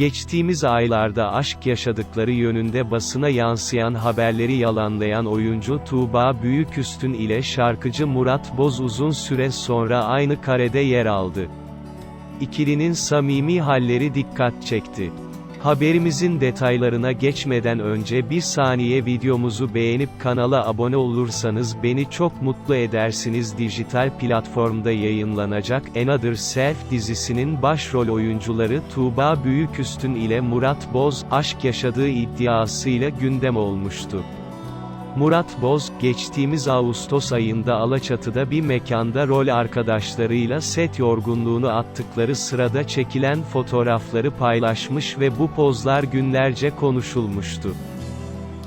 Geçtiğimiz aylarda aşk yaşadıkları yönünde basına yansıyan haberleri yalanlayan oyuncu Tuğba Büyüküstün ile şarkıcı Murat Boz uzun süre sonra aynı karede yer aldı. İkilinin samimi halleri dikkat çekti. Haberimizin detaylarına geçmeden önce bir saniye videomuzu beğenip kanala abone olursanız beni çok mutlu edersiniz. Dijital platformda yayınlanacak Another Self dizisinin başrol oyuncuları Tuğba Büyüküstün ile Murat Boz, aşk yaşadığı iddiasıyla gündem olmuştu. Murat Boz, geçtiğimiz Ağustos ayında Alaçatı'da bir mekanda rol arkadaşlarıyla set yorgunluğunu attıkları sırada çekilen fotoğrafları paylaşmış ve bu pozlar günlerce konuşulmuştu.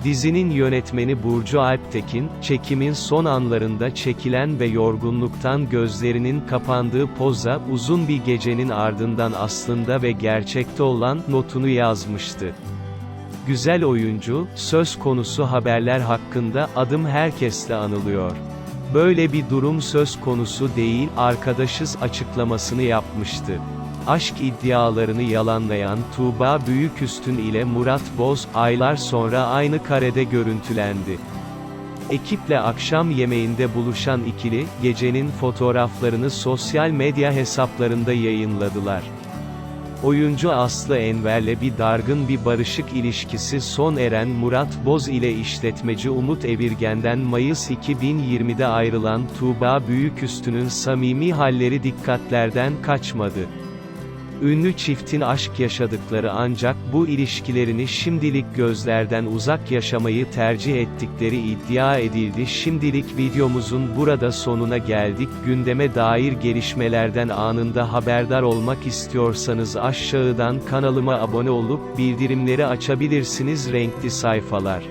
Dizinin yönetmeni Burcu Alptekin, çekimin son anlarında çekilen ve yorgunluktan gözlerinin kapandığı poza, uzun bir gecenin ardından aslında ve gerçekte olan, notunu yazmıştı. Güzel oyuncu, söz konusu haberler hakkında, adım herkesle anılıyor. Böyle bir durum söz konusu değil, arkadaşız açıklamasını yapmıştı. Aşk iddialarını yalanlayan Tuğba Büyüküstün ile Murat Boz, aylar sonra aynı karede görüntülendi. Ekiple akşam yemeğinde buluşan ikili, gecenin fotoğraflarını sosyal medya hesaplarında yayınladılar. Oyuncu Aslı Enver'le bir dargın bir barışık ilişkisi son eren Murat Boz ile işletmeci Umut Evirgen'den Mayıs 2020'de ayrılan Tuğba Büyüküstü'nün samimi halleri dikkatlerden kaçmadı. Ünlü çiftin aşk yaşadıkları ancak bu ilişkilerini şimdilik gözlerden uzak yaşamayı tercih ettikleri iddia edildi. Şimdilik videomuzun burada sonuna geldik. Gündeme dair gelişmelerden anında haberdar olmak istiyorsanız aşağıdan kanalıma abone olup bildirimleri açabilirsiniz renkli sayfalar.